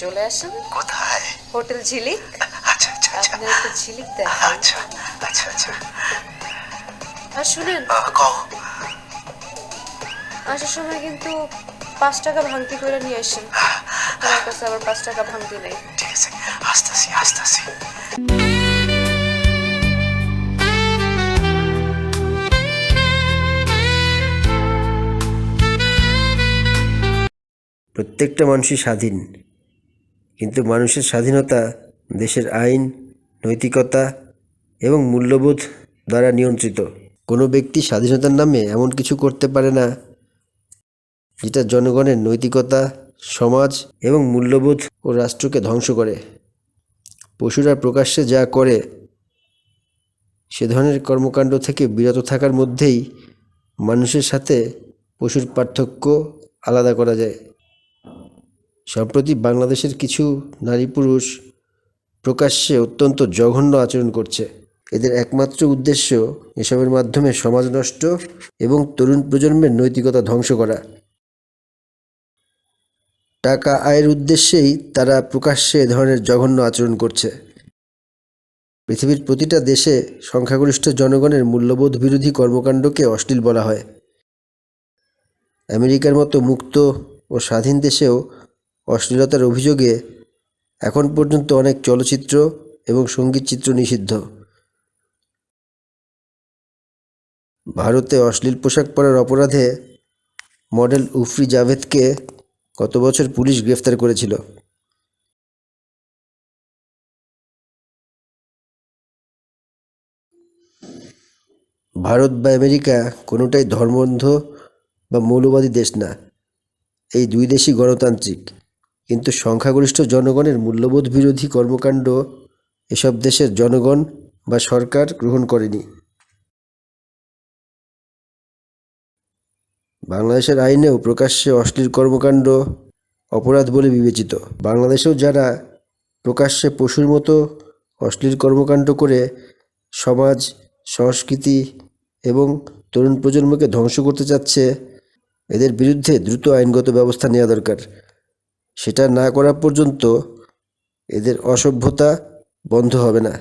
চলে আসেন। কোথায়? হোটেল ঝিলিক। আচ্ছা আচ্ছা আচ্ছা। আপনার একটু ঝিলিক দেখাই আচ্ছা আচ্ছা আচ্ছা। আর শুনেন। কও। আসার সময় কিন্তু পাঁচ টাকা ভাঙতি করে নিয়ে আসেন। আমার কাছে আবার পাঁচ টাকা ভাঙতি নেই। ঠিক আছে আসতেছি আসতেছি। প্রত্যেকটা মানুষই স্বাধীন। কিন্তু মানুষের স্বাধীনতা, দেশের আইন, নৈতিকতা এবং মূল্যবোধ দ্বারা নিয়ন্ত্রিত। কোনো ব্যক্তি স্বাধীনতার নামে এমন কিছু করতে পারে না, যেটা জনগণের নৈতিকতা, সমাজ এবং মূল্যবোধ ও রাষ্ট্রকে ধ্বংস করে। পশুরা প্রকাশ্যে যা করে, সে ধরনের কর্মকাণ্ড থেকে বিরত থাকার মধ্যেই মানুষের সাথে পশুর পার্থক্য আলাদা করা যায়। সম্প্রতি বাংলাদেশের কিছু নারী পুরুষ প্রকাশ্যে অত্যন্ত জঘন্য আচরণ করছে। এদের একমাত্র উদ্দেশ্য এসবের মাধ্যমে সমাজ নষ্ট এবং তরুণ প্রজন্মের নৈতিকতা ধ্বংস করা। টাকা আয়ের উদ্দেশ্যেই তারা প্রকাশ্যে এ ধরনের জঘন্য আচরণ করছে। পৃথিবীর প্রতিটা দেশে সংখ্যাগরিষ্ঠ জনগণের মূল্যবোধ বিরোধী কর্মকাণ্ডকে অশ্লীল বলা হয়। আমেরিকার মতো মুক্ত ও স্বাধীন দেশেও অশ্লীলতার অভিযোগে এখন পর্যন্ত অনেক চলচ্চিত্র এবং সংগীত চিত্র নিষিদ্ধ। ভারতে অশ্লীল পোশাক পরার অপরাধে মডেল উফরি জাভেদকে গত বছর পুলিশ গ্রেফতার করেছিল? ভারত বা আমেরিকা কোনোটাই ধর্মন্ধ বা মৌলবাদী দেশ না। এই দুই দেশই গণতান্ত্রিক। কিন্তু সংখ্যাগরিষ্ঠ জনগণের মূল্যবোধ বিরোধী কর্মকাণ্ড এসব দেশের জনগণ বা সরকার গ্রহণ করেনি। বাংলাদেশের আইনেও প্রকাশ্যে অশ্লীল কর্মকাণ্ড, অপরাধ বলে বিবেচিত। বাংলাদেশেও যারা প্রকাশ্যে পশুর মতো অশ্লীল কর্মকাণ্ড করে সমাজ, সংস্কৃতি এবং তরুণ প্রজন্মকে ধ্বংস করতে চাচ্ছে, এদের বিরুদ্ধে দ্রুত আইনগত ব্যবস্থা নেওয়া দরকার। সেটা না করা পর্যন্ত এদের অসভ্যতা বন্ধ হবে না।